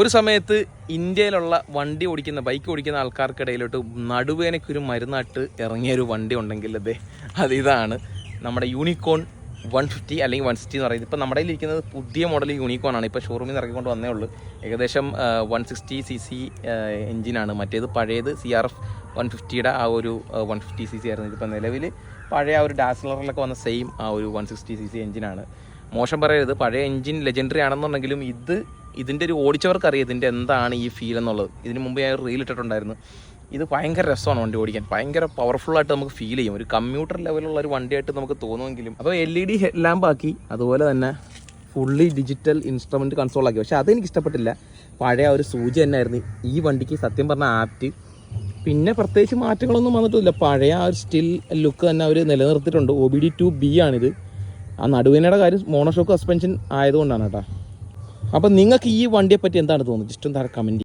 ഒരു സമയത്ത് ഇന്ത്യയിലുള്ള വണ്ടി ഓടിക്കുന്ന ബൈക്ക് ഓടിക്കുന്ന ആൾക്കാർക്കിടയിലോട്ട് നടുവേനയ്ക്കൊരു മരുന്നായിട്ട് ഇറങ്ങിയ ഒരു വണ്ടി ഉണ്ടെങ്കിൽ അതെ അത് ഇതാണ്. നമ്മുടെ യൂണിക്കോൺ വൺ ഫിഫ്റ്റി അല്ലെങ്കിൽ വൺ സിക്സ്റ്റി എന്ന് പറയുന്നത്. ഇപ്പോൾ നമ്മുടെ ഇരിക്കുന്നത് പുതിയ മോഡൽ യൂണിക്കോൺ ആണ്. ഇപ്പോൾ ഷോറൂമിൽ നിന്ന് ഇറക്കിക്കൊണ്ട് വന്നേ ഉള്ളൂ. ഏകദേശം വൺ സിക്സ്റ്റി സി സി എഞ്ചിനാണ് മറ്റേത് പഴയത് സി ആർ എഫ് വൺ ഫിഫ്റ്റിയുടെ ആ ഒരു വൺ ഫിഫ്റ്റി സി സി ആയിരുന്നു. ഇതിപ്പോൾ നിലവിൽ പഴയ ആ ഒരു ഡാസ്ലറിലൊക്കെ വന്ന സെയിം ആ ഒരു വൺ സിക്സ്റ്റി സി സി എഞ്ചിനാണ് മോശം പറയരുത്. പഴയ എഞ്ചിൻ ലെജൻഡറി ആണെന്നുണ്ടെങ്കിലും ഇത് ഇതിന്റെ ഒരു ഓടിച്ചവർക്ക് അറിയാം ഇതിന്റെ എന്താണ് ഈ ഫീൽ എന്നുള്ളത്. ഇതിന് മുമ്പ് ഞാൻ റീൽ ഇട്ടിട്ടുണ്ടായിരുന്നു. ഇത് ഭയങ്കര രസമാണ് വണ്ടി ഓടിക്കാൻ. ഭയങ്കര പവർഫുള്ളായിട്ട് നമുക്ക് ഫീൽ ചെയ്യും. ഒരു കമ്പ്യൂട്ടർ ലെവലുള്ള ഒരു വണ്ടിയായിട്ട് നമുക്ക് തോന്നുമെങ്കിലും. അപ്പോൾ എൽ ഇ ഡി ഹെഡ് അതുപോലെ തന്നെ ഫുള്ളി ഡിജിറ്റൽ ഇൻസ്ട്രുമെന്റ് കൺസോളാക്കി പക്ഷേ അതെനിക്ക് ഇഷ്ടപ്പെട്ടില്ല. പഴയ ഒരു സൂചി തന്നെയായിരുന്നു. ഈ വണ്ടിക്ക് സത്യം പറഞ്ഞ ആപ്റ്റ്. പിന്നെ പ്രത്യേകിച്ച് മാറ്റങ്ങളൊന്നും വന്നിട്ടില്ല. പഴയ ആ ഒരു സ്റ്റിൽ ലുക്ക് തന്നെ അവർ നിലനിർത്തിയിട്ടുണ്ട്. O B D two B ആണിത്. ആ നടുവേനയുടെ കാര്യം മോണോഷോക്ക് സസ്പെൻഷൻ ആയതുകൊണ്ടാണ് കേട്ടോ. അപ്പം നിങ്ങൾക്ക് ഈ വണ്ടിയെ പറ്റി എന്താണ് തോന്നുന്നത്? ജസ്റ്റ് ഒന്ന് കമന്റ്